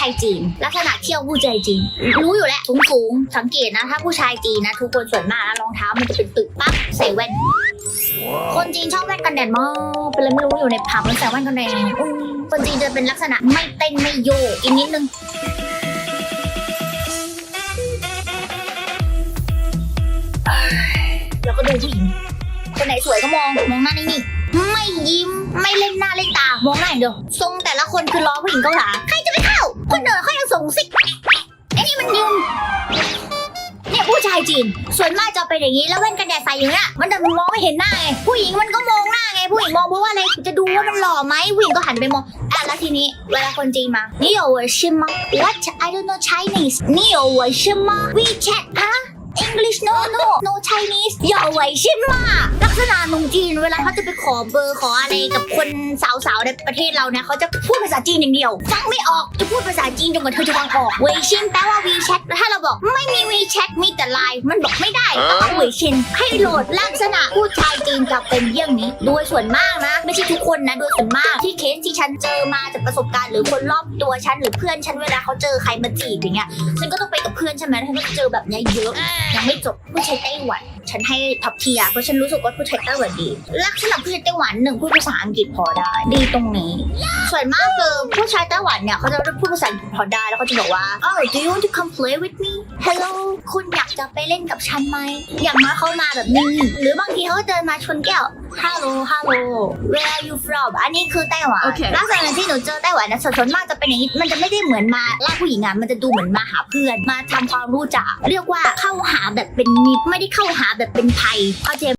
ชายจีน ลักษณะเที่ยวผู้ชายจีน รู้อยู่แล้วสูงสูงๆสังเกตนะ ถ้าผู้ชายจีนนะทุกคนส่วนมากนะรองเท้ามันจะเป็นตึกปั๊บใส่แว่น คนจีนชอบแว่นกันแดดมากเป็นอะไรไม่รู้อยู่ในผับมันใส่แว่นกันแดดคนจีนจะเป็นลักษณะไม่เต้นไม่โยกอีกนิดนึงแล้วก็ดูผู้หญิงคนไหนสวยก็มองมองหน้านิ่ งๆไม่ยิ้ม ไม่เล่นหน้าเล่นตา มองหน้าอย่างเดียว ทรงแต่ละคนคือล้อผู้หญิงเกาหลีใครจะไปเข้า คนเดินเขายังส่งซิกไอ้นี่มันยืน เนี่ยผู้ชายจีน ส่วนมากจะเป็นอย่างนี้ แล้วแว่นกันแดดใส่อย่างเงี้ย มันจะมองไม่เห็นหน้าไง ผู้หญิงมันก็มองหน้าไง ผู้หญิงมองเพราะว่าอะไร จะดูว่ามันหล่อไหมผู้หญิงก็หันไปมอง อ่ะแล้วทีนี้ เวลาคนจีนมา你有我是吗 What I don't know Chinese 你有我是吗 WeChat ฮะ English no no no Chinese ย่อไว้ใช่ไหมลักษณะนุ่งจีนเวลาเขาจะไปขอเบอร์ขออะไรกับคนสาวๆในประเทศเราเนี่ยเขาจะพูดภาษาจีนอย่างเดียว ฟังไม่ออกจะพูดภาษาจีนจนกว่าเธอจะฟังออกเวชินแปลว่า WeChat ถ้าเราบอกไม่มี WeChat มีแต่ไลน์มันบอกไม่ได้ต้องเวชินให้โหลดลักษณะผู้ชายจีนจะเป็นเยี่ยงนี้โดยส่วนมากนะ ไม่ใช่ทุกคนนะโดยส่วนมากที่เคสที่ฉันเจอมาจากประสบการณ์หรือคนรอบตัวฉันหรือเพื่อนฉันเวลาเขาเจอใครมาจีบอย่างเงี้ยฉันก็ต้องไปกับเพื่อนใช่ไหมฉันก็เจอแบบนี้เยอะยังไม่จบผู้ชายไต้หวัน ฉันให้ท็อปเทียเพราะฉันรู้สึกว่าผู้ชายไต้หวันดีลักษณะผู้ชายไต้หวันหนึ่งพูดภาษาอังกฤษพอได้ ดีตรงนี้ ส่วนมากคือผู้ชายไต้หวันเนี่ยเขาจะพูดภาษาอังกฤษพอได้แล้วเขาจะบอกว่า oh do you want to come play with me hello คุณอยากจะไปเล่นกับฉันไหมอย่างน้อยเขามาแบบนี้หรือบางทีเขาเดินมาชนแก้ว hello hello where are you from อันนี้คือไต้หวันโอเคลักษณะที่หนูเจอไต้หวันนะส่วนมากจะเป็นอย่างนี้ มันจะไม่ได้เหมือนมาล่าผู้หญิงอะ มันจะดูเหมือนมาหาเพื่อน มาทำความรู้จัก เรียกว่าเข้าหาแบบเป็นมิตร ไม่ได้เข้าหาแบบเป็นภัยเข้าใจ